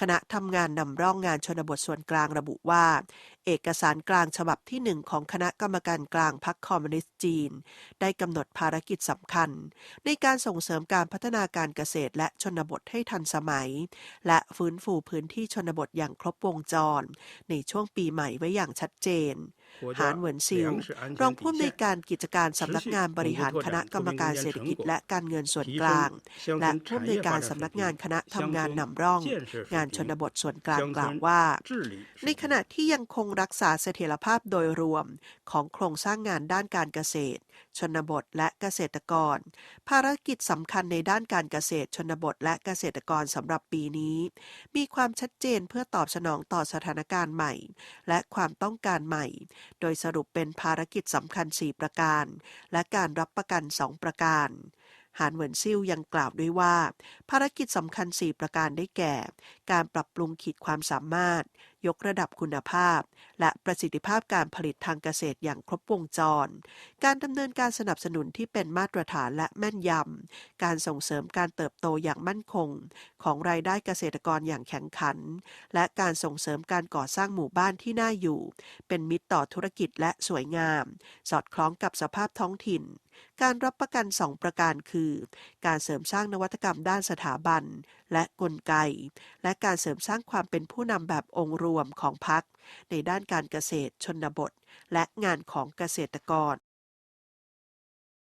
คณะทำงานนำร่องงานชนบทส่วนกลางระบุว่า เอกสารกลางฉบับที่หนึ่งของคณะกรรมการกลางพรรคคอมมิวนิสต์จีน ได้กำหนดภารกิจสำคัญ ในการส่งเสริมการพัฒนาการเกษตรและชนบทให้ทันสมัย และฟื้นฟูพื้นที่ชนบทอย่างครบวงจร ในช่วงปีใหม่ไว้อย่างชัดเจน หานเหวินซิลรองผู้อำนวยการกิจการสำนักงานบริหารคณะกรรมการเศรษฐกิจและการเงินส่วนกลาง และผู้อำนวยการสำนักงานคณะทำงานนำร่อง งานชนบทส่วนกลางกล่าวว่า ในขณะที่ยังคงรักษาเสถียรภาพโดยรวมของโครงสร้างงานด้านการเกษตร ชนบทและเกษตรกร ภารกิจสำคัญในด้านการเกษตรชนบทและเกษตรกรสำหรับปีนี้ มีความชัดเจนเพื่อตอบสนองต่อสถานการณ์ใหม่ และความต้องการใหม่โดยสรุปเป็นภารกิจสำคัญ 4 ประการ และการรับประกัน 2 ประการหานเหวินซิ่วยังกล่าวด้วยว่า ภารกิจสำคัญ 4 ประการได้แก่ การปรับปรุงขีดความสามารถยกระดับคุณภาพ และประสิทธิภาพการผลิตทางเกษตรอย่างครบวงจร การดำเนินการสนับสนุนที่เป็นมาตรฐานและแม่นยำ การส่งเสริมการเติบโตอย่างมั่นคง ของรายได้เกษตรกรอย่างแข็งขัน และการส่งเสริมการก่อสร้างหมู่บ้านที่น่าอยู่ เป็นมิตรต่อธุรกิจและสวยงาม สอดคล้องกับสภาพท้องถิ่นการรับประกัน 2 ประการคือ การเสริมสร้างนวัตกรรมด้านสถาบัน และกลไก และการเสริมสร้างความเป็นผู้นำแบบองค์รวมของพรรคในด้านการเกษตรชนบท และงานของเกษตรกร